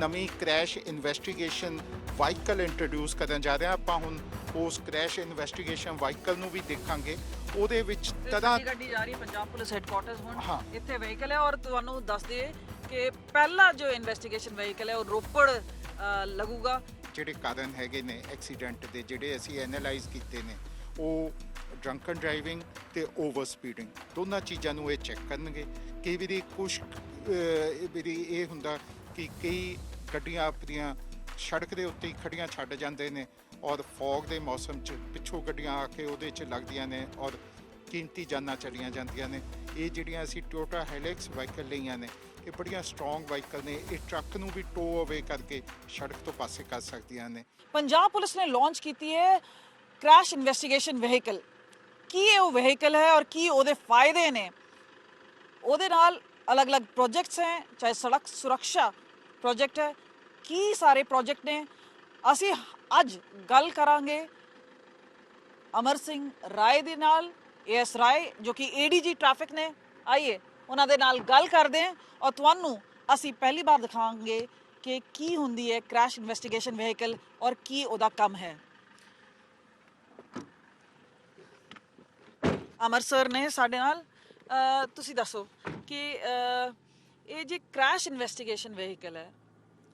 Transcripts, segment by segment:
ਨਵੀਂ crash investigation vehicle introduce ਕਰਨ ਜਾ ਰਹੇ ਹਾਂ। ਆਪਾਂ ਹੁਣ ਉਸ ਕ੍ਰੈਸ਼ ਇਨਵੈਸਟੀਗੇਸ਼ਨ ਵਾਹੀਕਲ ਨੂੰ ਵੀ ਦੇਖਾਂਗੇ। ਉਹਦੇ ਵਿੱਚ ਇਹ ਗੱਡੀ ਜਾ ਰਹੀ ਹੈ ਪੰਜਾਬ ਪੁਲਿਸ ਹੈੱਡਕੁਆਰਟਰਸ ਹੁਣ। ਹਾਂ। ਇੱਥੇ ਵਹੀਕਲ ਹੈ ਔਰ ਤੁਹਾਨੂੰ ਦੱਸ ਦਈਏ ਕਿ ਪਹਿਲਾ ਜੋ ਇਨਵੈਸਟੀਗੇਸ਼ਨ ਵਹੀਕਲ ਹੈ ਉਹ ਰੋਪੜ ਲੱਗੂਗਾ। ਜਿਹੜੇ ਕਾਰਨ ਹੈਗੇ ਨੇ ਐਕਸੀਡੈਂਟ ਦੇ ਜਿਹੜੇ ਅਸੀਂ ਐਨਾਲਾਈਜ਼ ਕੀਤੇ ਨੇ ਉਹ ਡਰੰਕਨ ਡਰਾਈਵਿੰਗ ਤੇ ਓਵਰ ਸਪੀਡਿੰਗ ਦੋਨਾਂ ਚੀਜ਼ਾਂ ਨੂੰ ਇਹ ਚੈੱਕ ਕਰਨਗੇ। ਕਈ ਵਾਰੀ ਕੁਝ ਵਾਰੀ ਇਹ ਹੁੰਦਾ ਕਿ ਕਈ ਗੱਡੀਆਂ ਆਪਣੀਆਂ ਸੜਕ ਦੇ ਉੱਤੇ ਹੀ ਖੜੀਆਂ ਛੱਡ ਜਾਂਦੇ ਨੇ ਔਰ ਫੌਗ ਦੇ ਮੌਸਮ 'ਚ ਪਿੱਛੋਂ ਗੱਡੀਆਂ ਆ ਕੇ ਉਹਦੇ 'ਚ ਲੱਗਦੀਆਂ ਨੇ ਔਰ ਕੀਮਤੀ ਜਾਨਾਂ ਚਲੀਆਂ ਜਾਂਦੀਆਂ ਨੇ। ਇਹ ਜਿਹੜੀਆਂ ਅਸੀਂ ਟੋਟਾ ਹੈਲਿਕਸ ਵਾਹੀਕਲ ਲਈਆਂ ਨੇ, ਇਹ ਬੜੀਆਂ ਸਟਰੋਂਗ ਵਾਹੀਕਲ ਨੇ। ਇਹ ਟਰੱਕ ਨੂੰ ਵੀ ਟੋ ਅਵੇ ਕਰਕੇ ਸੜਕ ਤੋਂ ਪਾਸੇ ਕਰ ਸਕਦੀਆਂ ਨੇ। ਪੰਜਾਬ ਪੁਲਿਸ ਨੇ ਲਾਂਚ ਕੀਤੀ ਹੈ ਕ੍ਰੈਸ਼ ਇਨਵੈਸਟੀਗੇਸ਼ਨ ਵਹੀਕਲ ਕੀ ਇਹ ਉਹ ਵਹੀਕਲ ਹੈ ਔਰ ਕੀ ਉਹਦੇ ਫਾਇਦੇ ਨੇ? ਉਹਦੇ ਨਾਲ ਅਲੱਗ-ਅਲੱਗ ਪ੍ਰੋਜੈਕਟਸ ਹੈ, ਚਾਹੇ ਸੜਕ ਸੁਰੱਖਿਆ ਪ੍ਰੋਜੈਕਟ ਹੈ। ਕੀ ਸਾਰੇ ਪ੍ਰੋਜੈਕਟ ਨੇ? ਅਸੀਂ ਅੱਜ ਗੱਲ ਕਰਾਂਗੇ ਅਮਰ ਸਿੰਘ ਰਾਏ ਦੇ ਨਾਲ ਐਸ ਰਾਏ, ਜੋ ਕਿ ਏਡੀਜੀ ਟ੍ਰੈਫਿਕ ਨੇ। ਆਈਏ, ਉਹਨਾਂ ਦੇ ਨਾਲ ਗੱਲ ਕਰਦੇ ਹਾਂ ਔਰ ਤੁਹਾਨੂੰ ਅਸੀਂ ਪਹਿਲੀ ਵਾਰ ਦਿਖਾਵਾਂਗੇ ਕਿ ਕੀ ਹੁੰਦੀ ਹੈ ਕ੍ਰੈਸ਼ ਇਨਵੈਸਟੀਗੇਸ਼ਨ ਵਹੀਕਲ ਔਰ ਕੀ ਉਹਦਾ ਕੰਮ ਹੈ। ਅਮਰ ਸਰ ਨੇ ਸਾਡੇ ਨਾਲ ਤੁਸੀਂ ਦੱਸੋ ਕਿ ਇਹ ਜੇ ਕ੍ਰੈਸ਼ ਇਨਵੈਸਟੀਗੇਸ਼ਨ ਵਹੀਕਲ ਹੈ,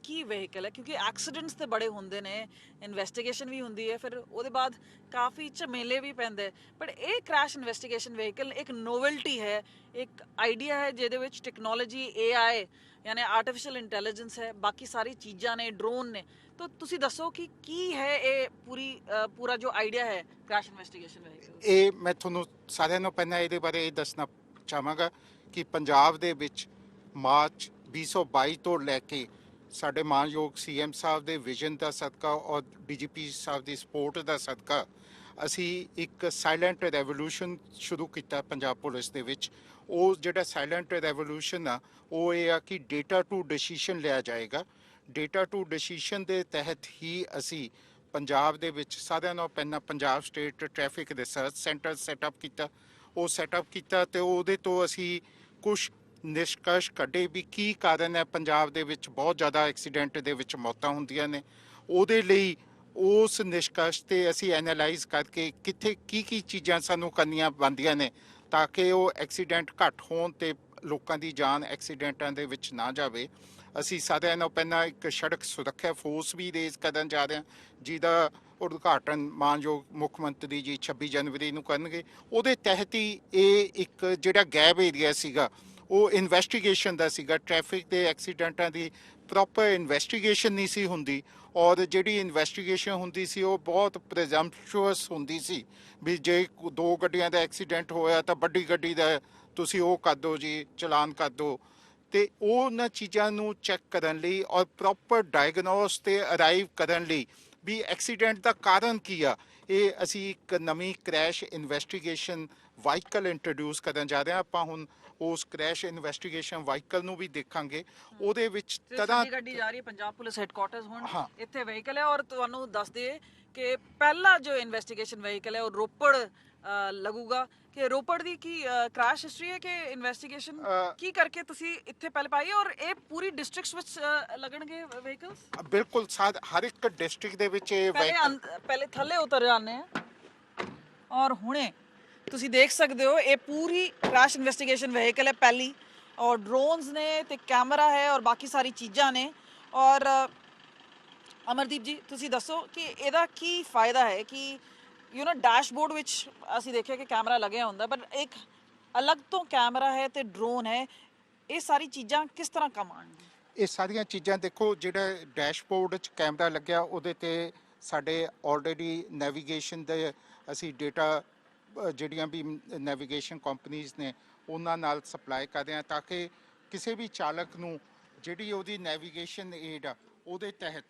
ਕੀ ਵਹੀਕਲ ਹੈ? ਕਿਉਂਕਿ ਐਕਸੀਡੈਂਟਸ ਤੇ ਬੜੇ ਹੁੰਦੇ ਨੇ ਇਨਵੈਸਟੀਗੇਸ਼ਨ ਵੀ ਹੁੰਦੀ ਹੈ, ਫਿਰ ਉਹਦੇ ਬਾਅਦ ਕਾਫੀ ਝਮੇਲੇ ਵੀ ਪੈਂਦੇ ਪਰ ਇਹ ਕ੍ਰੈਸ਼ ਇਨਵੈਸਟੀਗੇਸ਼ਨ ਵਹੀਕਲ ਇੱਕ ਨੋਵਲਟੀ ਹੈ, ਇੱਕ ਆਈਡੀਆ ਹੈ ਜਿਹਦੇ ਵਿੱਚ ਟੈਕਨੋਲੋਜੀ AI ਯਾਨੀ ਆਰਟੀਫੀਸ਼ੀਅਲ ਇੰਟੈਲੀਜੈਂਸ ਹੈ, ਬਾਕੀ ਸਾਰੀ ਚੀਜ਼ਾਂ ਨੇ ਡਰੋਨ ਨੇ। ਤਾਂ ਤੁਸੀਂ ਦੱਸੋ ਕਿ ਕੀ ਹੈ ਇਹ ਪੂਰੀ ਪੂਰਾ ਜੋ ਆਈਡੀਆ ਹੈ ਕ੍ਰੈਸ਼ ਇਨਵੈਸਟੀਗੇਸ਼ਨ ਵਹੀਕਲ ਇਹ ਮੈਂ ਤੁਹਾਨੂੰ ਸਾਰਿਆਂ ਨੂੰ ਪਹਿਲਾਂ ਇਹਦੇ ਬਾਰੇ ਇਹ ਦੱਸਣਾ ਚਾਹਾਂਗਾ ਕਿ ਪੰਜਾਬ ਦੇ ਵਿੱਚ ਮਾਰਚ 2022 ਤੋਂ ਲੈ ਕੇ ਸਾਡੇ ਮਾਨਯੋਗ ਸੀਐਮ ਸਾਹਿਬ ਦੇ ਵਿਜ਼ਨ ਦਾ ਸਦਕਾ ਔਰ ਡੀਜੀਪੀ ਸਾਹਿਬ ਦੀ ਸਪੋਰਟ ਦਾ ਸਦਕਾ, ਅਸੀਂ ਇੱਕ ਸਾਇਲੈਂਟ ਰੈਵੋਲੂਸ਼ਨ ਸ਼ੁਰੂ ਕੀਤਾ ਪੰਜਾਬ ਪੁਲਿਸ ਦੇ ਵਿੱਚ। ਉਹ ਜਿਹੜਾ ਸਾਇਲੈਂਟ ਰੈਵੋਲੂਸ਼ਨ ਆ, ਉਹ ਇਹ ਆ ਕਿ ਡੇਟਾ ਟੂ ਡਿਸੀਜਨ ਲਿਆ ਜਾਏਗਾ। ਡੇਟਾ ਟੂ ਡਿਸੀਜਨ ਦੇ ਤਹਿਤ ਹੀ ਅਸੀਂ ਪੰਜਾਬ ਦੇ ਵਿੱਚ ਸਾਰਿਆਂ ਨਾਲੋਂ ਪਹਿਲਾਂ Punjab state traffic research centre setup ਕੀਤਾ। ਉਹ ਸੈਟਅਪ ਕੀਤਾ ਤੇ ਉਹਦੇ ਤੋਂ ਅਸੀਂ ਕੁਝ ਨਿਸ਼ਕਸ਼ ਕੱਢੇ ਵੀ ਕੀ ਕਾਰਨ ਹੈ? ਪੰਜਾਬ ਦੇ ਵਿੱਚ ਬਹੁਤ ਜ਼ਿਆਦਾ ਐਕਸੀਡੈਂਟ ਦੇ ਵਿੱਚ ਮੌਤਾਂ ਹੁੰਦੀਆਂ ਨੇ। ਉਹਦੇ ਲਈ ਉਸ ਨਿਸ਼ਕਸ਼ ਤੇ ਅਸੀਂ ਐਨਾਲਾਈਜ਼ ਕਰਕੇ ਕਿੱਥੇ ਕੀ ਕੀ ਚੀਜ਼ਾਂ ਸਾਨੂੰ ਕਰਨੀਆਂ ਬੰਦੀਆਂ ਨੇ ਤਾਂ ਕਿ ਉਹ ਐਕਸੀਡੈਂਟ ਘੱਟ ਹੋਣ ਤੇ ਲੋਕਾਂ ਦੀ ਜਾਨ ਐਕਸੀਡੈਂਟਾਂ ਦੇ ਵਿੱਚ ਨਾ ਜਾਵੇ। ਅਸੀਂ ਸਾਰਿਆਂ ਨੂੰ ਪਹਿਲਾਂ ਇੱਕ ਸੜਕ ਸੁਰੱਖਿਆ ਫੋਰਸ ਵੀ ਰੇਜ਼ ਕਰਨ ਜਾ ਰਹੇ ਹਾਂ, ਜਿਹਦਾ ਉਦਘਾਟਨ ਮਾਨਯੋਗ ਮੁੱਖ ਮੰਤਰੀ ਜੀ 26 ਜਨਵਰੀ ਨੂੰ ਕਰਨਗੇ। ਉਹਦੇ ਤਹਿਤ ਹੀ ਇਹ ਇੱਕ ਜਿਹੜਾ ਗੈਪ ਏਰੀਆ ਸੀਗਾ ਉਹ ਇਨਵੈਸਟੀਗੇਸ਼ਨ ਦਾ ਸੀਗਾ ਟ੍ਰੈਫਿਕ ਦੇ ਐਕਸੀਡੈਂਟਾਂ ਦੀ ਪ੍ਰੋਪਰ ਇਨਵੈਸਟੀਗੇਸ਼ਨ ਨਹੀਂ ਸੀ ਹੁੰਦੀ ਔਰ ਜਿਹੜੀ ਇਨਵੈਸਟੀਗੇਸ਼ਨ ਹੁੰਦੀ ਸੀ, ਉਹ ਬਹੁਤ ਪ੍ਰੈਜ਼ੰਪਚੁਅਸ ਹੁੰਦੀ ਸੀ ਵੀ ਜੇ ਦੋ ਗੱਡੀਆਂ ਦਾ ਐਕਸੀਡੈਂਟ ਹੋਇਆ ਤਾਂ ਵੱਡੀ ਗੱਡੀ ਦਾ ਤੁਸੀਂ ਉਹ ਕਰ ਦਿਓ ਜੀ, ਚਲਾਨ ਕਰ ਦਿਓ ਤੇ ਉਹਨਾਂ ਚੀਜ਼ਾਂ ਨੂੰ ਚੈੱਕ ਕਰਨ ਲਈ ਔਰ ਪ੍ਰੋਪਰ ਡਾਇਗਨੋਸ ਤੇ ਅਰਾਈਵ ਕਰਨ ਲਈ ਵੀ ਐਕਸੀਡੈਂਟ ਦਾ ਕਾਰਨ ਕੀ ਆ, ਇਹ ਅਸੀਂ ਇੱਕ ਨਵੀਂ ਕ੍ਰੈਸ਼ ਇਨਵੈਸਟੀਗੇਸ਼ਨ ਵਾਹੀਕਲ ਇੰਟਰੋਡਿਊਸ ਕਰਨ ਜਾ ਰਹੇ ਹਾਂ। ਆਪਾਂ ਹੁਣ ਉਸ ਕ੍ਰੈਸ਼ ਇਨਵੈਸਟੀਗੇਸ਼ਨ ਵਾਹੀਕਲ ਨੂੰ ਵੀ ਦੇਖਾਂਗੇ। ਉਹਦੇ ਵਿੱਚ ਸਿੱਧੀ ਗੱਡੀ ਜਾ ਰਹੀ ਹੈ ਪੰਜਾਬ ਪੁਲਿਸ ਹੈੱਡਕੁਆਰਟਰਸ ਹੁਣ। ਇੱਥੇ ਵਹੀਕਲ ਹੈ ਔਰ ਤੁਹਾਨੂੰ ਦੱਸ ਦਈਏ ਕਿ ਪਹਿਲਾ ਜੋ ਇਨਵੈਸਟੀਗੇਸ਼ਨ ਵਹੀਕਲ ਹੈ ਉਹ ਰੋਪੜ ਲੱਗੂਗਾ। ਕਿ ਰੋਪੜ ਦੀ ਕੀ ਕ੍ਰੈਸ਼ ਹਿਸਟਰੀ ਹੈ ਕਿ ਇਨਵੈਸਟੀਗੇਸ਼ਨ ਕੀ ਕਰਕੇ ਤੁਸੀਂ ਇੱਥੇ ਪਹਿਲੇ ਪਾਈ ਔਰ ਇਹ ਪੂਰੀ ਡਿਸਟ੍ਰਿਕਟਸ ਵਿੱਚ ਲੱਗਣਗੇ ਵਹੀਕਲਸ ਬਿਲਕੁਲ ਹਰ ਇੱਕ ਡਿਸਟ੍ਰਿਕਟ ਦੇ ਵਿੱਚ ਇਹ ਪਹਿਲੇ ਥੱਲੇ ਉਤਰ ਜਾਂਦੇ ਆ। ਔਰ ਹੁਣੇ ਤੁਸੀਂ ਦੇਖ ਸਕਦੇ ਹੋ, ਇਹ ਪੂਰੀ ਕ੍ਰੈਸ਼ ਇਨਵੈਸਟੀਗੇਸ਼ਨ ਵਹੀਕਲ ਹੈ ਪਹਿਲੀ ਔਰ ਡਰੋਨਸ ਨੇ ਤੇ ਕੈਮਰਾ ਹੈ ਔਰ ਬਾਕੀ ਸਾਰੀ ਚੀਜ਼ਾਂ ਨੇ ਔਰ ਅਮਰਦੀਪ ਜੀ, ਤੁਸੀਂ ਦੱਸੋ ਕਿ ਇਹਦਾ ਕੀ ਫਾਇਦਾ ਹੈ ਕਿ ਯੂ نو ਡੈਸ਼ਬੋਰਡ ਵਿੱਚ ਅਸੀਂ ਦੇਖਿਆ ਕਿ ਕੈਮਰਾ ਲੱਗਿਆ ਹੁੰਦਾ ਪਰ ਇੱਕ ਅਲੱਗ ਤੋਂ ਕੈਮਰਾ ਹੈ ਤੇ ਡਰੋਨ ਹੈ, ਇਹ ਸਾਰੀ ਚੀਜ਼ਾਂ ਕਿਸ ਤਰ੍ਹਾਂ ਕੰਮ ਆਉਣਗੀਆਂ? ਇਹ ਸਾਰੀਆਂ ਚੀਜ਼ਾਂ ਦੇਖੋ, ਜਿਹੜਾ ਡੈਸ਼ਬੋਰਡ 'ਚ ਕੈਮਰਾ ਲੱਗਿਆ, ਉਹਦੇ ਤੇ ਸਾਡੇ ਆਲਰੇਡੀ ਨੈਵੀਗੇਸ਼ਨ ਦੇ ਅਸੀਂ ਡੇਟਾ ਜਿਹੜੀਆਂ ਵੀ ਨੈਵੀਗੇਸ਼ਨ ਕੰਪਨੀਆਂ ਨੇ, ਉਹਨਾਂ ਨਾਲ ਸਪਲਾਈ ਕਰਦੇ ਹਾਂ ਤਾਂ ਕਿ ਕਿਸੇ ਵੀ ਚਾਲਕ ਨੂੰ ਜਿਹੜੀ ਉਹਦੀ ਨੈਵੀਗੇਸ਼ਨ ਏਡ ਆ, ਉਹਦੇ ਤਹਿਤ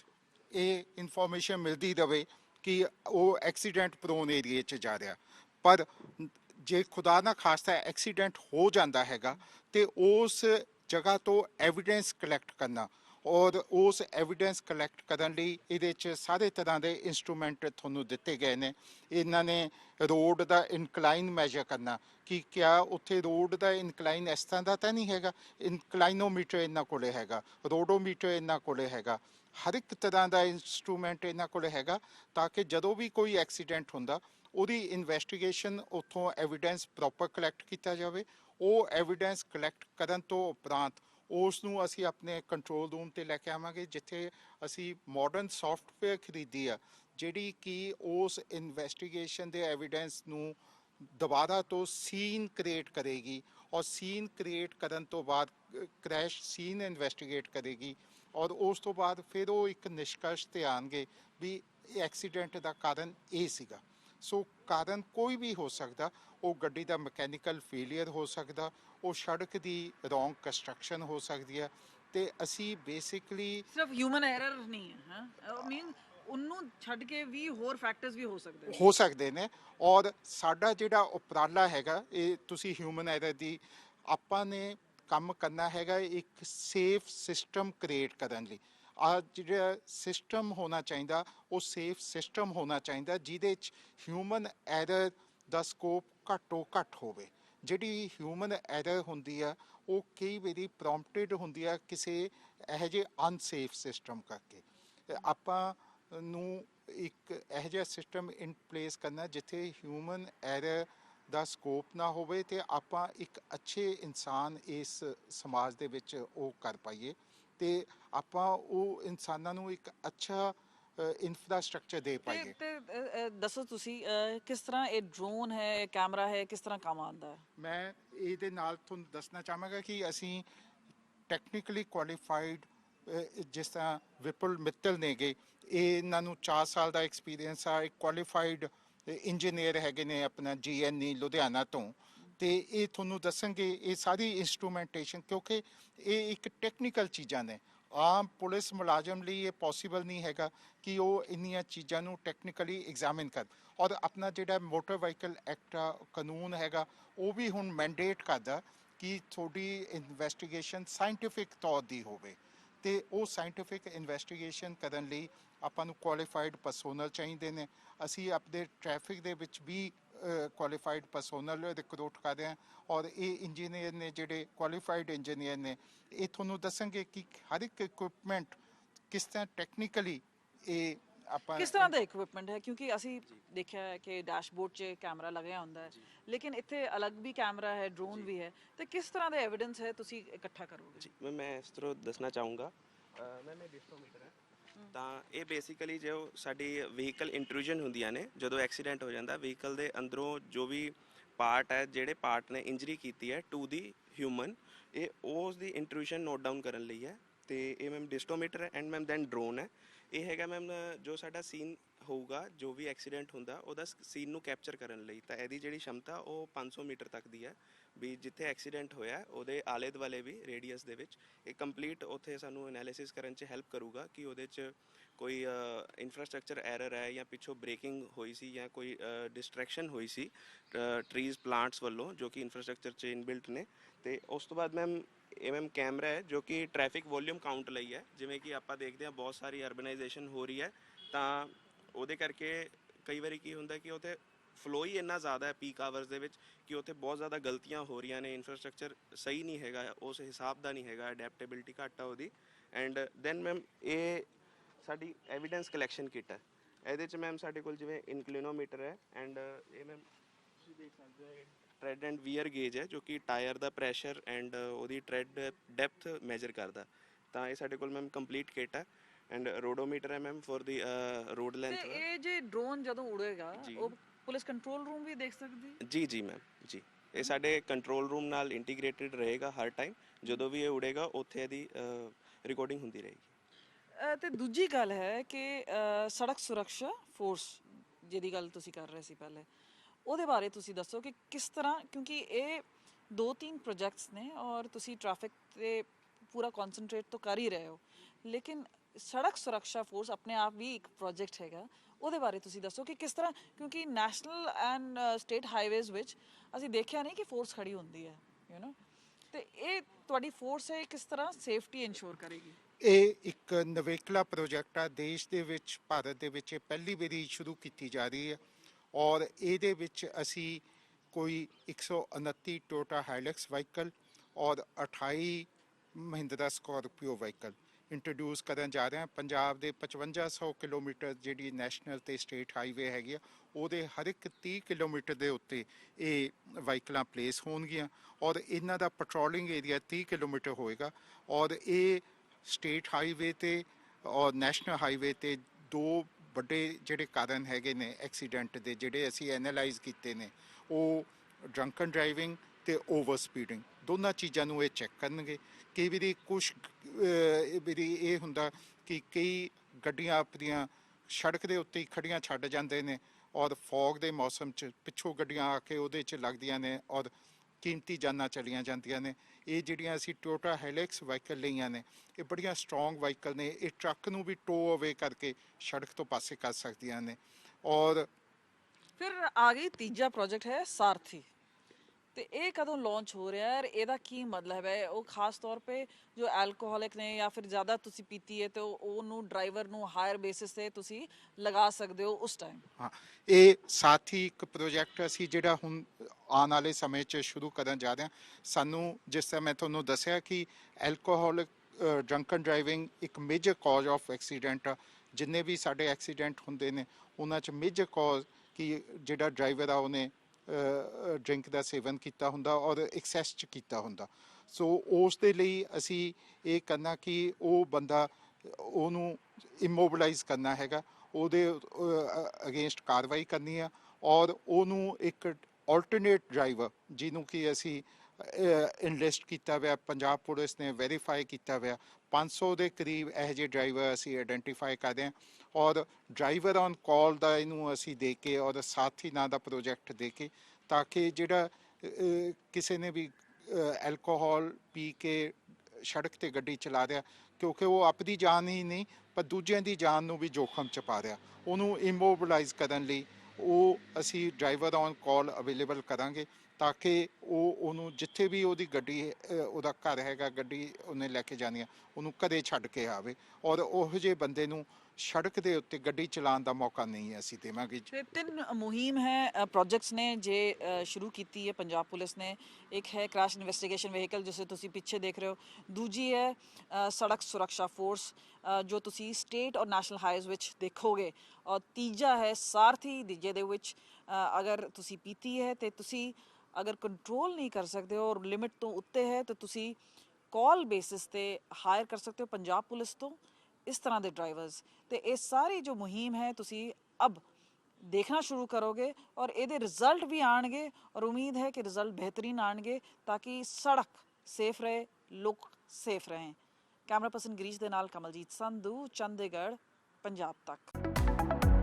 ਇਹ ਇਨਫੋਰਮੇਸ਼ਨ ਮਿਲਦੀ ਰਵੇ ਕਿ ਉਹ ਐਕਸੀਡੈਂਟ ਪ੍ਰੋਨ ਏਰੀਏ 'ਚ ਜਾ ਰਿਹਾ। ਪਰ ਜੇ ਖੁਦਾ ਨਾ ਖਾਸਤਾ ਐਕਸੀਡੈਂਟ ਹੋ ਜਾਂਦਾ ਹੈਗਾ, ਤੇ ਉਸ ਜਗ੍ਹਾ ਤੋਂ ਐਵੀਡੈਂਸ ਕਲੈਕਟ ਕਰਨਾ ਔਰ ਉਸ ਐਵੀਡੈਂਸ ਕਲੈਕਟ ਕਰਨ ਲਈ ਇਹਦੇ 'ਚ ਸਾਰੇ ਤਰ੍ਹਾਂ ਦੇ ਇਨਸਟਰੂਮੈਂਟ ਤੁਹਾਨੂੰ ਦਿੱਤੇ ਗਏ ਨੇ। ਇਹਨਾਂ ਨੇ ਰੋਡ ਦਾ ਇਨਕਲਾਈਨ ਮੈਜ਼ਰ ਕਰਨਾ। ਕਿ ਕਿਆ ਉੱਥੇ ਰੋਡ ਦਾ ਇਨਕਲਾਈਨ ਇਸ ਤਰ੍ਹਾਂ ਦਾ ਤਾਂ ਨਹੀਂ ਹੈਗਾ? ਇਨਕਲਾਈਨੋਮੀਟਰ ਇਹਨਾਂ ਕੋਲੇ ਹੈਗਾ। ਰੋਡੋਮੀਟਰ ਇਹਨਾਂ ਕੋਲੇ ਹੈਗਾ। ਹਰ ਇੱਕ ਤਰ੍ਹਾਂ ਦਾ ਇਨਸਟਰੂਮੈਂਟ ਇਹਨਾਂ ਕੋਲੇ ਹੈਗਾ ਤਾਂ ਕਿ ਜਦੋਂ ਵੀ ਕੋਈ ਐਕਸੀਡੈਂਟ ਹੁੰਦਾ, ਉਹਦੀ ਇਨਵੈਸਟੀਗੇਸ਼ਨ ਉੱਥੋਂ ਐਵੀਡੈਂਸ ਪ੍ਰੋਪਰ ਕਲੈਕਟ ਕੀਤਾ ਜਾਵੇ। ਉਹ ਐਵੀਡੈਂਸ ਕਲੈਕਟ ਕਰਨ ਤੋਂ ਉਪਰੰਤ ਉਸ ਨੂੰ ਅਸੀਂ ਆਪਣੇ ਕੰਟਰੋਲ ਰੂਮ ਤੇ ਲੈ ਕੇ ਆਵਾਂਗੇ, ਜਿੱਥੇ ਅਸੀਂ ਮਾਡਰਨ ਸੌਫਟਵੇਅਰ ਖਰੀਦੀ ਆ, ਜਿਹੜੀ ਕਿ ਉਸ ਇਨਵੈਸਟੀਗੇਸ਼ਨ ਦੇ ਐਵੀਡੈਂਸ ਨੂੰ ਦੁਬਾਰਾ ਤੋਂ ਸੀਨ ਕ੍ਰੀਏਟ ਕਰੇਗੀ ਔਰ ਸੀਨ ਕ੍ਰੀਏਟ ਕਰਨ ਤੋਂ ਬਾਅਦ ਕ੍ਰੈਸ਼ ਸੀਨ ਇਨਵੈਸਟੀਗੇਟ ਕਰੇਗੀ ਔਰ ਉਸ ਤੋਂ ਬਾਅਦ ਫਿਰ ਉਹ ਇੱਕ ਨਿਸ਼ਕਸ਼ ਤੇ ਆਣਗੇ ਵੀ ਐਕਸੀਡੈਂਟ ਦਾ ਕਾਰਨ ਇਹ ਸੀਗਾ। ਸੋ ਕਾਰਨ ਕੋਈ ਵੀ ਹੋ ਸਕਦਾ, ਉਹ ਗੱਡੀ ਦਾ ਮਕੈਨੀਕਲ ਫੇਲਿਅਰ ਹੋ ਸਕਦਾ ਉਹ ਸੜਕ ਦੀ ਰੋਂਗ ਕੰਸਟਰਕਸ਼ਨ ਹੋ ਸਕਦੀ ਹੈ ਤੇ ਅਸੀਂ ਬੇਸਿਕਲੀ ਸਿਰਫ ਹਿਊਮਨ ਐਰਰ ਨਹੀਂ ਹੈ ਹਾਂ। ਆਈ ਮੀਨ ਉਹਨੂੰ ਛੱਡ ਕੇ ਵੀ ਹੋਰ ਫੈਕਟਰਸ ਵੀ ਹੋ ਸਕਦੇ ਨੇ। ਹੋ ਸਕਦੇ ਨੇ ਔਰ ਸਾਡਾ ਜਿਹੜਾ ਉਪਰਾਲਾ ਹੈਗਾ ਇਹ ਤੁਸੀਂ ਹਿਊਮਨ ਐਰਰ ਦੀ ਆਪਾਂ ਨੇ ਕੰਮ ਕਰਨਾ ਹੈਗਾ ਇੱਕ ਸੇਫ ਸਿਸਟਮ ਕ੍ਰੀਏਟ ਕਰਨ ਲਈ। ਆ ਜਿਹੜਾ ਸਿਸਟਮ ਹੋਣਾ ਚਾਹੀਦਾ ਉਹ ਸੇਫ ਸਿਸਟਮ ਹੋਣਾ ਚਾਹੀਦਾ ਜਿਹਦੇ ਚ ਹਿਊਮਨ ਐਰਰ ਦਾ ਸਕੋਪ ਘੱਟੋ ਘੱਟ ਹੋਵੇ। ਜਿਹੜੀ ਹਿਊਮਨ ਐਰਰ ਹੁੰਦੀ ਆ, ਉਹ ਕਈ ਵਾਰੀ ਪ੍ਰੋਮਪਟਡ ਹੁੰਦੀ ਆ ਕਿਸੇ ਇਹੋ ਜਿਹੇ ਅਨਸੇਫ ਸਿਸਟਮ ਕਰਕੇ। ਆਪਾਂ ਨੂੰ ਇੱਕ ਇਹੋ ਜਿਹਾ ਸਿਸਟਮ ਇਨ ਪਲੇਸ ਕਰਨਾ ਜਿੱਥੇ ਹਿਊਮਨ ਐਰਰ ਦਾ ਸਕੋਪ ਨਾ ਹੋਵੇ ਤੇ ਆਪਾਂ ਇੱਕ ਅੱਛੇ ਇਨਸਾਨ ਇਸ ਸਮਾਜ ਦੇ ਵਿੱਚ ਉਹ ਕਰ ਪਾਈਏ। ਤੇ ਆਪਾਂ ਉਹ ਇਨਸਾਨਾਂ ਨੂੰ ਇੱਕ ਅੱਛਾ ਇਨਫਰਾਸਟ੍ਰਕਚਰ ਦੇ ਪਾਈਏ। ਤੇ ਅ, ਦੱਸੋ ਤੁਸੀਂ ਅ, ਕਿਸ ਤਰ੍ਹਾਂ ਇਹ ਡਰੋਨ ਹੈ ਕੈਮਰਾ ਹੈ ਕਿਸ ਤਰ੍ਹਾਂ ਕੰਮ ਆਉਂਦਾ ਹੈ? ਮੈਂ ਇਹਦੇ ਨਾਲ ਤੁਹਾਨੂੰ ਦੱਸਣਾ ਚਾਹਾਂਗਾ ਕਿ ਅਸੀਂ ਟੈਕਨੀਕਲੀ ਕੁਆਲੀਫਾਈਡ ਜਿਸ ਤਰ੍ਹਾਂ ਵਿਪੁਲ ਮਿੱਤਲ ਨੇਗੇ ਇਹ ਇਹਨਾਂ ਨੂੰ 4 ਸਾਲ ਦਾ ਐਕਸਪੀਰੀਅੰਸ ਆ। ਇੱਕ ਕੁਆਲੀਫਾਈਡ ਇੰਜੀਨੀਅਰ ਹੈਗੇ ਨੇ ਆਪਣਾ ਜੀਐਨਈ ਲੁਧਿਆਣਾ ਤੋਂ। ਤੇ ਇਹ ਤੁਹਾਨੂੰ ਦੱਸਣਗੇ ਇਹ ਸਾਰੀ ਇਨਸਟਰੂਮੈਂਟੇਸ਼ਨ ਕਿਉਂਕਿ ਇਹ ਇੱਕ ਟੈਕਨੀਕਲ ਚੀਜ਼ਾਂ ਨੇ। ਆਮ ਪੁਲਿਸ ਮੁਲਾਜ਼ਮ ਲਈ ਇਹ ਪੋਸੀਬਲ ਨਹੀਂ ਹੈਗਾ ਕਿ ਉਹ ਇੰਨੀਆਂ ਚੀਜ਼ਾਂ ਨੂੰ ਟੈਕਨੀਕਲੀ ਐਗਜ਼ਾਮਿਨ ਕਰ ਔਰ ਆਪਣਾ ਜਿਹੜਾ ਮੋਟਰ ਵਹੀਕਲ ਐਕਟ ਕਾਨੂੰਨ ਹੈਗਾ, ਉਹ ਵੀ ਹੁਣ ਮੈਂਡੇਟ ਕਰਦਾ ਕਿ ਤੁਹਾਡੀ ਇਨਵੈਸਟੀਗੇਸ਼ਨ ਸਾਇੰਟੀਫਿਕ ਤੌਰ ਦੀ ਹੋਵੇ। ਤੇ ਉਹ ਸਾਇੰਟੀਫਿਕ ਇਨਵੈਸਟੀਗੇਸ਼ਨ ਕਰਨ ਲਈ ਆਪਾਂ ਨੂੰ ਕੁਆਲੀਫਾਈਡ ਪਰਸੋਨਲ ਚਾਹੀਦੇ ਨੇ। ਅਸੀਂ ਆਪਣੇ ਟ੍ਰੈਫਿਕ ਦੇ ਵਿੱਚ ਵੀ ਕੁਆਲੀਫਾਈਡ ਪਰਸੋਨਲ ਰਿਕਰੂਟ ਕਰ ਰਹੇ ਹਾਂ ਔਰ ਇਹ ਇੰਜੀਨੀਅਰ ਨੇ ਜਿਹੜੇ ਕੁਆਲੀਫਾਈਡ ਇੰਜੀਨੀਅਰ ਨੇ ਇਹ ਤੁਹਾਨੂੰ ਦੱਸਣਗੇ ਕਿ ਹਰ ਇੱਕ ਇਕਵਿਪਮੈਂਟ ਕਿਸ ਤਰ੍ਹਾਂ ਟੈਕਨੀਕਲੀ ਇਹ ਆਪਾਂ ਕਿਸ ਤਰ੍ਹਾਂ ਦਾ ਇਕਵਿਪਮੈਂਟ ਹੈ? ਕਿਉਂਕਿ ਅਸੀਂ ਦੇਖਿਆ ਹੈ ਕਿ ਡੈਸ਼ਬੋਰਡ 'ਚ ਕੈਮਰਾ ਲੱਗਿਆ ਹੁੰਦਾ ਹੈ। ਲੇਕਿਨ ਇੱਥੇ ਅਲੱਗ ਵੀ ਕੈਮਰਾ ਹੈ ਡਰੋਨ ਵੀ ਹੈ। ਤੇ ਕਿਸ ਤਰ੍ਹਾਂ ਦਾ ਐਵੀਡੈਂਸ ਹੈ ਤੁਸੀਂ ਇਕੱਠਾ ਕਰੋਗੇ? ਜੀ। ਮੈਂ ਮੈਂ ਇਸ ਤਰ੍ਹਾਂ ਦੱਸਣਾ ਚਾਹੂੰਗਾ। ਮੈਂ ਮੈਂ ਡਿਸਟੋਮੀਟਰ ਹੈ। ਤਾਂ ਇਹ ਬੇਸਿਕਲੀ ਜੋ ਸਾਡੀ ਵਹੀਕਲ ਇੰਟਰੂਜਨ ਹੁੰਦੀਆਂ ਨੇ, ਜਦੋਂ ਐਕਸੀਡੈਂਟ ਹੋ ਜਾਂਦਾ ਵਹੀਕਲ ਦੇ ਅੰਦਰੋਂ ਜੋ ਵੀ ਪਾਰਟ ਹੈ, ਜਿਹੜੇ ਪਾਰਟ ਨੇ ਇੰਜਰੀ ਕੀਤੀ ਹੈ ਟੂ ਦੀ ਹਿਊਮਨ ਇਹ ਉਸ ਦੀ ਇੰਟਰੂਜਨ ਨੋਟ ਡਾਊਨ ਕਰਨ ਲਈ ਹੈ ਤੇ ਇਹ ਮੈਮ ਡਿਸਟੋਮੀਟਰ ਹੈ ਐਂਡ ਮੈਮ ਦੈਨ ਡਰੋਨ ਹੈ। ਇਹ ਹੈਗਾ ਮੈਮ ਜੋ ਸਾਡਾ ਸੀਨ ਹੋਊਗਾ, ਜੋ ਵੀ ਐਕਸੀਡੈਂਟ ਹੁੰਦਾ, ਉਹਦਾ ਸੀਨ ਨੂੰ ਕੈਪਚਰ ਕਰਨ ਲਈ, ਤਾਂ ਇਹਦੀ ਜਿਹੜੀ ਸ਼ਮਤਾ ਉਹ 500 ਮੀਟਰ ਤੱਕ ਦੀ ਹੈ। ਵੀ ਜਿੱਥੇ ਐਕਸੀਡੈਂਟ ਹੋਇਆ, ਉਹਦੇ ਆਲੇ ਦੁਆਲੇ ਵੀ ਰੇਡੀਅਸ ਦੇ ਵਿੱਚ ਇਹ ਕੰਪਲੀਟ ਉੱਥੇ ਸਾਨੂੰ ਐਨਾਲਿਸਿਸ ਕਰਨ 'ਚ ਹੈਲਪ ਕਰੂਗਾ ਕਿ ਉਹਦੇ 'ਚ ਕੋਈ ਇਨਫਰਾਸਟ੍ਰਕਚਰ ਐਰਰ ਹੈ ਜਾਂ ਪਿੱਛੋਂ ਬ੍ਰੇਕਿੰਗ ਹੋਈ ਸੀ ਜਾਂ ਕੋਈ ਡਿਸਟਰੈਕਸ਼ਨ ਹੋਈ ਸੀ ਟਰੀਜ਼ ਪਲਾਂਟਸ ਵੱਲੋਂ ਜੋ ਕਿ ਇਨਫਰਾਸਟ੍ਰਕਚਰ 'ਚ ਇਨਬਿਲਟ ਨੇ। ਤੇ ਉਸ ਤੋਂ ਬਾਅਦ ਮੈਮ ਇਹ ਮੈਮ ਕੈਮਰਾ ਹੈ ਜੋ ਕਿ ਟ੍ਰੈਫਿਕ ਵੋਲਿਊਮ ਕਾਊਂਟ ਲਈ ਹੈ। ਜਿਵੇਂ ਕਿ ਆਪਾਂ ਦੇਖਦੇ ਹਾਂ ਬਹੁਤ ਸਾਰੀ ਅਰਬਨਾਈਜੇਸ਼ਨ ਹੋ ਰਹੀ ਹੈ ਤਾਂ ਉਹਦੇ ਕਰਕੇ ਕਈ ਵਾਰੀ ਕੀ ਹੁੰਦਾ ਕਿ ਉੱਥੇ ਫਲੋ ਹੀ ਇੰਨਾ ਜ਼ਿਆਦਾ ਹੈ ਪੀਕ ਆਵਰਸ ਦੇ ਵਿੱਚ ਕਿ ਉੱਥੇ ਬਹੁਤ ਜ਼ਿਆਦਾ ਗਲਤੀਆਂ ਹੋ ਰਹੀਆਂ ਨੇ ਇਨਫਰਾਸਟ੍ਰਕਚਰ ਸਹੀ ਨਹੀਂ ਹੈਗਾ ਉਸ ਹਿਸਾਬ ਦਾ ਨਹੀਂ ਹੈਗਾ ਅਡੈਪਟੇਬਿਲਿਟੀ ਘੱਟ ਆ ਉਹਦੀ ਐਂਡ ਦੈਨ ਮੈਮ ਇਹ ਸਾਡੀ ਐਵੀਡੈਂਸ ਕਲੈਕਸ਼ਨ ਕਿਟ ਹੈ। ਇਹਦੇ ਚ ਮੈਮ ਸਾਡੇ ਕੋਲ ਜਿਵੇਂ ਇਨਕਲਿਨੋਮੀਟਰ ਹੈ ਐਂਡ ਇਹ ਮੈਮ ਤੁਸੀਂ ਦੇਖ ਸਕਦੇ ਹੋ ਟ੍ਰੈਡ ਐਂਡ ਵੀਅਰ ਗੇਜ ਹੈ ਜੋ ਕਿ ਟਾਇਰ ਦਾ ਪ੍ਰੈਸ਼ਰ ਐਂਡ ਉਹਦੀ ਟ੍ਰੈਡ ਡੈਪਥ ਮੈਜ਼ਰ ਕਰਦਾ। ਤਾਂ ਇਹ ਸਾਡੇ ਕੋਲ ਮੈਮ ਕੰਪਲੀਟ ਕਿਟ ਹੈ ਐਂਡ ਰੋਡੋਮੀਟਰ ਹੈ ਮੈਮ ਫॉर ਦੀ ਰੋਡ ਤੇ ਲੈਂਥ ਇਹ ਜੇ ਡਰੋਨ ਜਦੋਂ ਉੜੇਗਾ। ਉਹ ਪੁਲਿਸ ਕੰਟਰੋਲ ਰੂਮ ਵੀ ਦੇਖ ਸਕਦੀ ਹੈ? ਜੀ ਜੀ ਮੈਮ ਜੀ। ਇਹ ਸਾਡੇ ਕੰਟਰੋਲ ਰੂਮ ਨਾਲ ਇੰਟੀਗ੍ਰੇਟਿਡ ਰਹੇਗਾ ਹਰ ਟਾਈਮ। ਜਦੋਂ ਵੀ ਇਹ ਉੜੇਗਾ ਉੱਥੇ ਇਹਦੀ ਰਿਕਾਰਡਿੰਗ ਹੁੰਦੀ ਰਹੇਗੀ। ਅ, ਤੇ ਦੂਜੀ ਗੱਲ ਹੈ ਕਿ ਅ, ਸੜਕ ਸੁਰੱਖਿਆ ਫੋਰਸ ਜਿਹਦੀ ਗੱਲ ਤੁਸੀਂ ਕਰ ਰਹੇ ਸੀ ਪਹਿਲੇ ਉਹਦੇ ਬਾਰੇ ਤੁਸੀਂ ਦੱਸੋ ਕਿ ਕਿਸ ਤਰ੍ਹਾਂ ਕਿਉਂਕਿ ਇਹ ਦੋ ਤਿੰਨ ਪ੍ਰੋਜੈਕਟਸ ਨੇ ਔਰ ਤੁਸੀਂ ਟ੍ਰੈਫਿਕ ਤੇ ਪੂਰਾ ਕਨਸੈਂਟਰੇਟ ਤਾਂ ਕਰ ਹੀ ਰਹੇ ਹੋ। ਲੇਕਿਨ ਸੜਕ ਸੁਰੱਖਿਆ ਫੋਰਸ ਆਪਣੇ ਆਪ ਵੀ ਇੱਕ ਪ੍ਰੋਜੈਕਟ ਹੈਗਾ। ਉਹਦੇ ਬਾਰੇ ਤੁਸੀਂ ਦੱਸੋ ਕਿ ਕਿਸ ਤਰ੍ਹਾਂ, ਕਿਉਂਕਿ ਨੈਸ਼ਨਲ ਐਂਡ ਸਟੇਟ ਹਾਈਵੇਜ਼ ਵਿੱਚ ਅਸੀਂ ਦੇਖਿਆ ਨਹੀਂ ਕਿ ਫੋਰਸ ਖੜੀ ਹੁੰਦੀ ਹੈ ਯੂ نو ਤੇ ਇਹ ਤੁਹਾਡੀ ਫੋਰਸ ਹੈ ਕਿਸ ਤਰ੍ਹਾਂ ਸੇਫਟੀ ਇਨਸ਼ੋਰ ਕਰੇਗੀ? ਇਹ ਇੱਕ ਨਵੇਕਲਾ ਪ੍ਰੋਜੈਕਟ ਆ, ਦੇਸ਼ ਦੇ ਵਿੱਚ, ਭਾਰਤ ਦੇ ਵਿੱਚ ਇਹ ਪਹਿਲੀ ਵਾਰੀ ਸ਼ੁਰੂ ਕੀਤੀ ਜਾ ਰਹੀ ਹੈ। ਔਰ ਇਹਦੇ ਵਿੱਚ ਅਸੀਂ ਕੋਈ 129 ਟੋਟਾ ਹਾਈਲੈਕਸ ਵਾਹੀਕਲ ਔਰ 28 ਮਹਿੰਦਰਾ ਸਕੋਰਪੀਓ ਵਾਹੀਕਲ ਇੰਟਰੋਡਿਊਸ ਕਰਨ ਜਾ ਰਹੇ ਹਾਂ। ਪੰਜਾਬ ਦੇ 5500 ਕਿਲੋਮੀਟਰ ਜਿਹੜੀ ਨੈਸ਼ਨਲ ਤੇ ਸਟੇਟ ਹਾਈਵੇ ਹੈਗੀ ਆ, ਉਹਦੇ ਹਰ ਇੱਕ 30 ਕਿਲੋਮੀਟਰ ਦੇ ਉੱਤੇ ਇਹ ਵਾਹੀਕਲਾਂ ਪਲੇਸ ਹੋਣਗੀਆਂ ਔਰ ਇਹਨਾਂ ਦਾ ਪੈਟਰੋਲਿੰਗ ਏਰੀਆ 30 ਕਿਲੋਮੀਟਰ ਹੋਏਗਾ ਔਰ ਇਹ ਸਟੇਟ ਹਾਈਵੇ ਤੇ ਔਰ ਨੈਸ਼ਨਲ ਹਾਈਵੇ ਤੇ ਦੋ ਵੱਡੇ ਜਿਹੜੇ ਕਾਰਨ ਹੈਗੇ ਨੇ ਐਕਸੀਡੈਂਟ ਦੇ, ਜਿਹੜੇ ਅਸੀਂ ਐਨਲਾਈਜ਼ ਕੀਤੇ ਨੇ, ਉਹ ਡਰੰਕਨ ਡਰਾਈਵਿੰਗ ਤੇ ਓਵਰ ਸਪੀਡਿੰਗ ਦੋਨਾਂ ਚੀਜ਼ਾਂ ਨੂੰ ਇਹ ਚੈੱਕ ਕਰਨਗੇ। ਕਈ ਵਾਰੀ ਕੁਝ ਵੀ ਇਹ ਹੁੰਦਾ ਕਿ ਕਈ ਗੱਡੀਆਂ ਆਪਣੀਆਂ ਸੜਕ ਦੇ ਉੱਤੇ ਹੀ ਖੜੀਆਂ ਛੱਡ ਜਾਂਦੇ ਨੇ ਔਰ ਫੌਗ ਦੇ ਮੌਸਮ 'ਚ ਪਿੱਛੋਂ ਗੱਡੀਆਂ ਆ ਕੇ ਉਹਦੇ 'ਚ ਲੱਗਦੀਆਂ ਨੇ ਔਰ ਕੀਮਤੀ ਜਾਨਾਂ ਚਲੀਆਂ ਜਾਂਦੀਆਂ ਨੇ। ਇਹ ਜਿਹੜੀਆਂ ਅਸੀਂ ਟੋਟਾ ਹੈਲਿਕਸ ਵਾਹੀਕਲ ਲਈਆਂ ਨੇ, ਇਹ ਬੜੀਆਂ ਸਟਰੋਂਗ ਵਾਹੀਕਲ ਨੇ। ਇਹ ਟਰੱਕ ਨੂੰ ਵੀ ਟੋ ਅਵੇ ਕਰਕੇ ਸੜਕ ਤੋਂ ਪਾਸੇ ਕਰ ਸਕਦੀਆਂ ਨੇ। ਔਰ ਫਿਰ ਆ ਗਈ ਤੀਜਾ ਪ੍ਰੋਜੈਕਟ ਹੈ ਸਾਰਥੀ। ਤੇ ਇਹ ਕਦੋਂ ਲਾਂਚ ਹੋ ਰਿਹਾ ਹੈ ਇਹਦਾ ਕੀ ਮਤਲਬ ਹੈ? ਉਹ ਖਾਸ ਤੌਰ ਤੇ ਜੋ ਐਲਕੋਹਲਿਕ ਨੇ ਜਾਂ ਫਿਰ ਜ਼ਿਆਦਾ ਤੁਸੀਂ ਪੀਤੀ ਹੈ ਤੇ ਉਹਨੂੰ ਡਰਾਈਵਰ ਨੂੰ ਹਾਇਰ ਬੇਸਿਸ ਤੇ ਤੁਸੀਂ ਲਗਾ ਸਕਦੇ ਹੋ ਉਸ ਟਾਈਮ ਹਾਂ, ਇਹ ਸਾਥੀ ਇੱਕ ਪ੍ਰੋਜੈਕਟ ਅਸੀਂ ਜਿਹੜਾ ਹੁਣ ਆਉਣ ਵਾਲੇ ਸਮੇਂ 'ਚ ਸ਼ੁਰੂ ਕਰਨ ਜਾ ਰਹੇ ਹਾਂ। ਸਾਨੂੰ ਜਿਸ ਤਰ੍ਹਾਂ ਮੈਂ ਤੁਹਾਨੂੰ ਦੱਸਿਆ ਕਿ ਐਲਕੋਹਲਿਕ ਡਰੰਕਨ ਡਰਾਈਵਿੰਗ ਇੱਕ ਮੇਜਰ ਕਾਜ਼ ਆਫ ਐਕਸੀਡੈਂਟ ਆ। ਜਿੰਨੇ ਵੀ ਸਾਡੇ ਐਕਸੀਡੈਂਟ ਹੁੰਦੇ ਨੇ, ਉਹਨਾਂ 'ਚ ਮੇਜਰ ਕਾਜ਼ ਕਿ ਜਿਹੜਾ ਡਰਾਈਵਰ ਆ, ਉਹਨੇ ਡਰਿੰਕ ਦਾ ਸੇਵਨ ਕੀਤਾ ਹੁੰਦਾ ਔਰ ਐਕਸੈਸ 'ਚ ਕੀਤਾ ਹੁੰਦਾ। ਸੋ ਉਸ ਦੇ ਲਈ ਅਸੀਂ ਇਹ ਕਰਨਾ ਕਿ ਉਹ ਬੰਦਾ ਉਹਨੂੰ ਇਮੋਬਿਲਾਈਜ਼ ਕਰਨਾ ਹੈਗਾ। ਉਹਦੇ ਅਗੇਂਸਟ ਕਾਰਵਾਈ ਕਰਨੀ ਆ ਔਰ ਉਹਨੂੰ ਇੱਕ ਆਲਟਰਨੇਟ ਡਰਾਈਵਰ ਜਿਹਨੂੰ ਕਿ ਅਸੀਂ ਇਨਲਿਸਟ ਕੀਤਾ ਹੋਇਆ, ਪੰਜਾਬ ਪੁਲਿਸ ਨੇ ਵੈਰੀਫਾਈ ਕੀਤਾ ਹੋਇਆ। 500 ਦੇ ਕਰੀਬ ਇਹੋ ਜਿਹੇ ਡਰਾਈਵਰ ਅਸੀਂ ਆਇਡੈਂਟੀਫਾਈ ਕਰਦੇ ਹਾਂ ਔਰ ਡਰਾਈਵਰ ਔਨ ਕਾਲ ਦਾ ਇਹਨੂੰ ਅਸੀਂ ਦੇ ਕੇ ਔਰ ਸਾਥੀ ਨਾਂ ਦਾ ਪ੍ਰੋਜੈਕਟ ਦੇ ਕੇ ਤਾਂ ਕਿ ਜਿਹੜਾ ਕਿਸੇ ਨੇ ਵੀ ਐਲਕੋਹਲ ਪੀ ਕੇ ਸੜਕ ਤੇ ਗੱਡੀ ਚਲਾ ਰਿਹਾ ਕਿਉਂਕਿ ਉਹ ਆਪਣੀ ਜਾਨ ਹੀ ਨਹੀਂ ਪਰ ਦੂਜਿਆਂ ਦੀ ਜਾਨ ਨੂੰ ਵੀ ਜੋਖਮ ਚ ਪਾ ਰਿਹਾ। ਉਹਨੂੰ ਇਮੋਬਿਲਾਈਜ਼ ਕਰਨ ਲਈ ਉਹ ਅਸੀਂ ਡਰਾਈਵਰ ਔਨ ਕਾਲ ਅਵੇਲੇਬਲ ਕਰਾਂਗੇ। ਤਾਂ ਕਿ ਉਹ ਉਹਨੂੰ ਜਿੱਥੇ ਵੀ ਉਹਦੀ ਗੱਡੀ ਉਹਦਾ ਘਰ ਹੈਗਾ, ਗੱਡੀ ਉਹਨੇ ਲੈ ਕੇ ਜਾਣੀ ਆ, ਉਹਨੂੰ ਕਦੇ ਛੱਡ ਕੇ ਆਵੇ। ਔਰ ਉਹੋ ਜਿਹੇ ਬੰਦੇ ਨੂੰ ਸੜਕ ਦੇ ਉੱਤੇ ਗੱਡੀ ਚਲਾਉਣ ਦਾ ਮੌਕਾ ਨਹੀਂ ਹੈ, ਅਸੀਂ ਦੇਵਾਂਗੇ। ਤੇ ਤਿੰਨ ਮੁਹਿੰਮ ਹੈ ਪ੍ਰੋਜੈਕਟਸ ਨੇ ਜੇ ਸ਼ੁਰੂ ਕੀਤੀ ਹੈ ਪੰਜਾਬ ਪੁਲਿਸ ਨੇ। ਇੱਕ ਹੈ ਕ੍ਰੈਸ਼ ਇਨਵੈਸਟੀਗੇਸ਼ਨ ਵਹੀਕਲ ਜਿਸੇ ਤੁਸੀਂ ਪਿੱਛੇ ਦੇਖ ਰਹੇ ਹੋ। ਦੂਜੀ ਹੈ ਸੜਕ ਸੁਰੱਖਿਆ ਫੋਰਸ ਜੋ ਤੁਸੀਂ ਸਟੇਟ ਔਰ ਨੈਸ਼ਨਲ ਹਾਈਵੇਜ਼ ਵਿੱਚ ਦੇਖੋਗੇ। ਔਰ ਤੀਜਾ ਹੈ, ਸਾਰਥੀ ਦੀ ਜਿਹਦੇ ਵਿੱਚ ਅਗਰ ਤੁਸੀਂ ਪੀਤੀ ਹੈ, ਤੇ ਤੁਸੀਂ ਅਗਰ ਕੰਟਰੋਲ ਨਹੀਂ ਕਰ ਸਕਦੇ ਹੋ ਔਰ ਲਿਮਿਟ ਤੋਂ ਉੱਤੇ ਹੈ, ਤਾਂ ਤੁਸੀਂ ਕਾਲ ਬੇਸਿਸ ਤੇ ਹਾਇਰ ਕਰ ਸਕਦੇ ਹੋ ਪੰਜਾਬ ਪੁਲਿਸ ਤੋਂ, ਇਸ ਤਰ੍ਹਾਂ ਦੇ ਡਰਾਈਵਰਸ ਤੇ ਇਹ ਸਾਰੀ ਜੋ ਮੁਹਿੰਮ ਹੈ, ਤੁਸੀਂ ਅਬ ਦੇਖਣਾ ਸ਼ੁਰੂ ਕਰੋਗੇ ਔਰ ਇਹਦੇ ਰਿਜ਼ਲਟ ਵੀ ਆਣਗੇ ਔਰ ਉਮੀਦ ਹੈ ਕਿ ਰਿਜ਼ਲਟ ਬਿਹਤਰੀਨ ਆਣਗੇ ਤਾਂ ਕਿ ਸੜਕ ਸੇਫ ਰਹੇ, ਲੋਕ ਸੇਫ ਰਹੇ। ਕੈਮਰਾ ਪਰਸਨ ਗਰੀਸ਼ ਦੇ ਨਾਲ ਕਮਲਜੀਤ ਸੰਧੂ, ਚੰਡੀਗੜ੍ਹ, ਪੰਜਾਬ ਤੱਕ।